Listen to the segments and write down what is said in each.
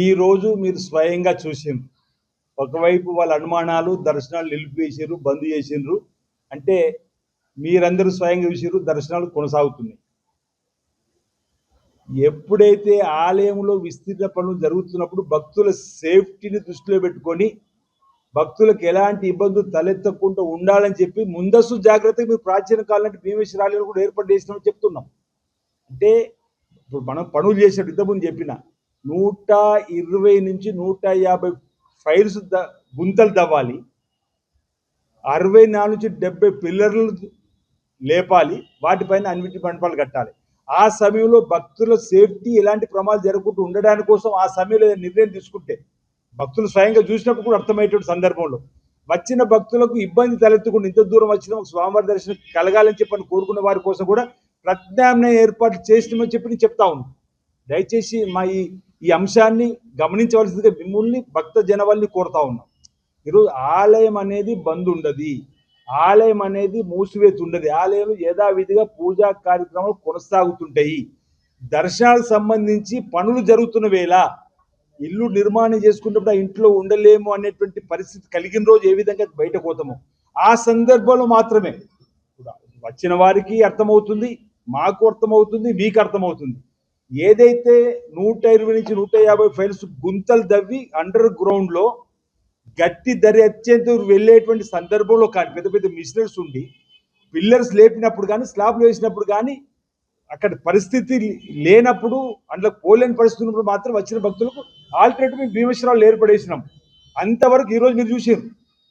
ఈరోజు మీరు స్వయంగా చూసిండ్రు. ఒకవైపు వాళ్ళ అనుమానాలు దర్శనాలు నిలిపివేసారు బంద్ చేసిండ్రు. అంటే మీరందరూ స్వయంగా చూసారు దర్శనాలు కొనసాగుతున్నాయి. ఎప్పుడైతే ఆలయంలో విస్తీర్ణ పనులు జరుగుతున్నప్పుడు భక్తుల సేఫ్టీని దృష్టిలో పెట్టుకొని భక్తులకు ఎలాంటి ఇబ్బందులు తలెత్తకుండా ఉండాలని చెప్పి ముందస్తు జాగ్రత్తగా మీరు ప్రాచీన కాలం అంటే భీమేశ్వరాలయంలో కూడా ఏర్పాటు చేసినామని చెప్తున్నాం. అంటే ఇప్పుడు మనం పనులు చేసినట్టు ఇంతకుముందు చెప్పిన నూట ఇరవై నుంచి నూట యాభై ఫైల్స్ ద గుంతలు తవ్వాలి అరవై నాలుగు నుంచి డెబ్బై పిల్లర్లు లేపాలి. వాటిపైన అన్నిటి మండపాలు కట్టాలి. ఆ సమయంలో భక్తుల సేఫ్టీ ఎలాంటి ప్రమాదాలు జరగకుండా ఉండడానికి కోసం ఆ సమయంలో నిర్ణయం తీసుకుంటే భక్తులు స్వయంగా చూసినప్పుడు కూడా అర్థమయ్యేటువంటి సందర్భంలో వచ్చిన భక్తులకు ఇబ్బంది తలెత్తకుండా ఇంత దూరం వచ్చిన స్వామివారి దర్శనం కలగాలని చెప్పని కోరుకున్న వారి కోసం కూడా ప్రత్యామ్నాయ ఏర్పాట్లు చేసినామని చెప్పి నేను చెప్తా ఉన్నాను దయచేసి మా ఈ ఈ అంశాన్ని గమనించవలసిందిగా మిమ్మల్ని భక్త జనవల్ని కోరుతా ఉన్నాం. ఈరోజు ఆలయం అనేది బంద్ ఉండదు. ఆలయం అనేది మూసివేసి ఉండదు ఆలయంలో యథావిధిగా పూజా కార్యక్రమాలు కొనసాగుతుంటాయి. దర్శనాలకు సంబంధించి పనులు జరుగుతున్న వేళ ఇల్లు నిర్మాణం చేసుకున్నప్పుడు ఆ ఇంట్లో ఉండలేము అనేటువంటి పరిస్థితి కలిగిన రోజు ఏ విధంగా బయట పోతామో ఆ సందర్భంలో మాత్రమే. వచ్చిన వారికి అర్థమవుతుంది మాకు అర్థమవుతుంది మీకు అర్థమవుతుంది. ఏదైతే నూట ఇరవై నుంచి నూట యాభై ఫైల్స్ గుంతలు దవ్వి అండర్ గ్రౌండ్లో గట్టి ధర అత్యంత వెళ్ళేటువంటి సందర్భంలో కానీ పెద్ద పెద్ద మిషనరీస్ ఉండి పిల్లర్స్ లేపినప్పుడు కానీ స్లాబ్లు వేసినప్పుడు కానీ అక్కడ పరిస్థితి లేనప్పుడు అందులో పోలేని పరిస్థితి ఉన్నప్పుడు మాత్రం వచ్చిన భక్తులకు ఆల్టర్నేటివ్ భీమేశ్వరాలు ఏర్పడేసినాం. అంతవరకు ఈరోజు మీరు చూసారు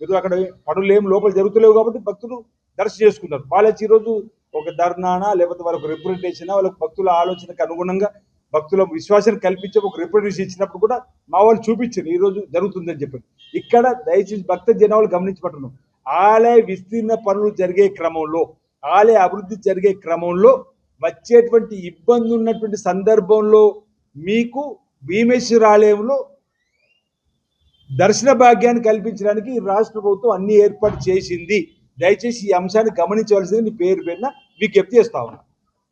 మీరు అక్కడ పనులు ఏం లోపల జరుగుతలేవు కాబట్టి భక్తులు దర్శనం చేసుకున్నారు. వాళ్ళకి ఈరోజు ఒక ధర్నానా లేకపోతే వాళ్ళకి రిప్రజెంటేషన్ వాళ్ళకి భక్తుల ఆలోచనకు అనుగుణంగా భక్తుల విశ్వాసాన్ని కల్పించే ఒక రిప్రజెంటేషన్ ఇచ్చినప్పుడు కూడా మా వాళ్ళు చూపించారు ఈ రోజు జరుగుతుందని చెప్పి ఇక్కడ దయచేసి భక్త జనాలు గమనించబడుతున్నాం ఆలయ విస్తీర్ణ పనులు జరిగే క్రమంలో ఆలయ అభివృద్ధి జరిగే క్రమంలో వచ్చేటువంటి ఇబ్బంది ఉన్నటువంటి సందర్భంలో మీకు భీమేశ్వర ఆలయంలో దర్శన భాగ్యాన్ని కల్పించడానికి రాష్ట్ర ప్రభుత్వం అన్ని ఏర్పాటు చేసింది. దయచేసి ఈ అంశాన్ని గమనించవలసింది పేరు పేరున విజ్ఞప్తి చేస్తా ఉన్నా.